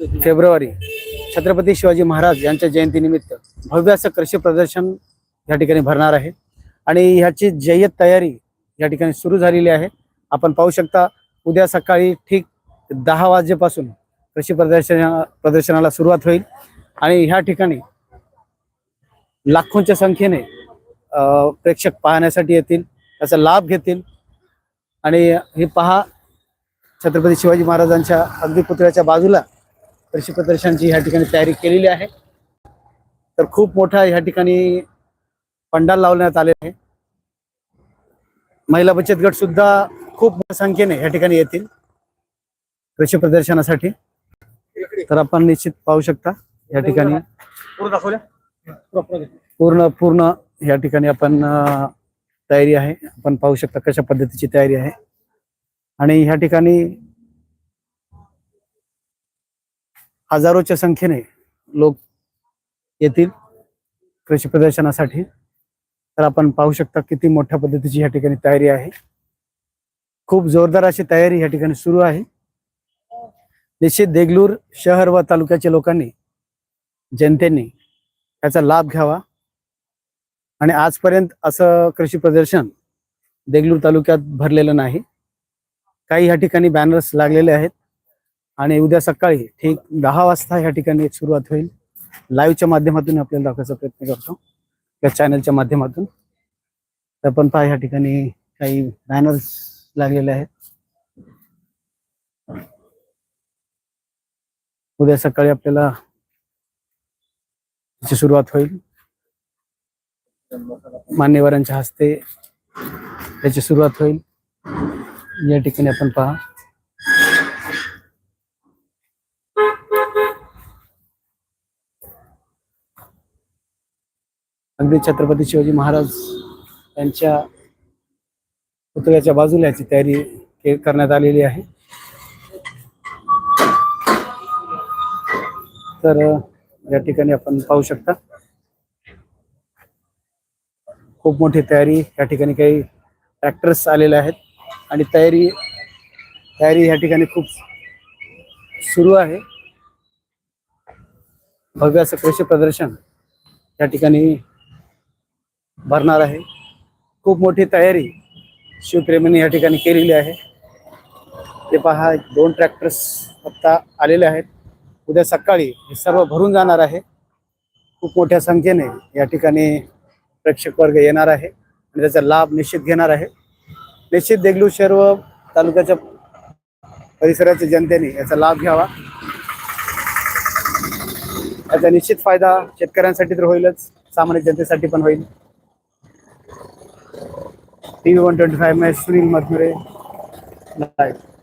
February Chhatrapati Shivaji Maharaj यांच्या जयंतीनिमित्त भव्य असं कृषी प्रदर्शन या ठिकाणी भरणार आहे. आणि ह्याची जय्यत तयारी या ठिकाणी सुरू झालेली आहे. आपण पाहू शकता उद्या सकाळी ठीक दहा वाजेपासून कृषी प्रदर्शन प्रदर्शनाला सुरुवात होईल. आणि ह्या ठिकाणी लाखोंच्या संख्येने प्रेक्षक पाहण्यासाठी येतील त्याचा लाभ घेतील. आणि हे पहा छत्रपती शिवाजी महाराजांच्या अगदी पुतळ्याच्या बाजूला कृषी प्रदर्शनाची ह्या ठिकाणी तयारी केलेली आहे. तर खूप मोठा ह्या ठिकाणी पंडाल लावण्यात आले आहे. महिला बचत गट सुद्धा खूप संख्येने या ठिकाणी येतील कृषी प्रदर्शनासाठी. तर आपण निश्चित पाहू शकता या ठिकाणी पूर्ण पूर्ण या ठिकाणी आपण तयारी आहे. आपण पाहू शकता कशा पद्धतीची तयारी आहे. आणि ह्या ठिकाणी हजारोच्या संख्येने लोक येतील कृषी प्रदर्शनासाठी. तर आपण पाहू शकता किती मोठ्या पद्धतीची या ठिकाणी तयारी आहे. खूप जोरदार अशी तयारी या ठिकाणी सुरू आहे. निश्चित देगलूर शहर व तालुक्याच्या लोकांनी जनतेने याचा लाभ घ्यावा. आणि आजपर्यंत असं कृषी प्रदर्शन देगलूर तालुक्यात भरलेलं नाही. काही ह्या ठिकाणी बॅनर्स लागलेले आहेत. आणि उद्या सकाळी ठीक दहा वाजता या ठिकाणी एक सुरुवात होईल. लाईव्हच्या माध्यमातून आपल्याला दाखवायचा प्रयत्न करतो. या चॅनलच्या माध्यमातून. तर पण पहा या ठिकाणी काही बॅनर्स लागलेले आहेत. उद्या सकाळी आपल्याला त्याची सुरुवात होईल. मान्यवरांच्या हस्ते त्याची सुरुवात होईल. या ठिकाणी आपण पहा. अगदी छत्रपती शिवाजी महाराज यांच्या पुतळ्याच्या बाजूला याची तयारी करण्यात आलेली आहे. तर या ठिकाणी आपण पाहू शकता. खूप मोठी तयारी या ठिकाणी काही ट्रॅक्टर्स आलेले आहेत आणि तयारी तयारी या ठिकाणी खूप सुरू आहे. भव्य असं कृषी प्रदर्शन या ठिकाणी भरणार आहे. खूप मोठी तयारी शिवप्रेमींनी या ठिकाणी केलेली आहे. ते पहा दोन ट्रॅक्टर्स आत्ता आलेले आहेत. उद्या सकाळी हे सर्व भरून जाणार आहे. खूप मोठ्या संख्येने या ठिकाणी प्रेक्षक वर्ग येणार आहे आणि त्याचा लाभ निश्चित घेणार आहे. निश्चित देगलू शहर व तालुक्याच्या परिसराच्या जनतेने याचा लाभ घ्यावा. याचा निश्चित फायदा शेतकऱ्यांसाठी तर होईलच सामान्य जनतेसाठी पण होईल. T V one twenty five match Sunil Madhure live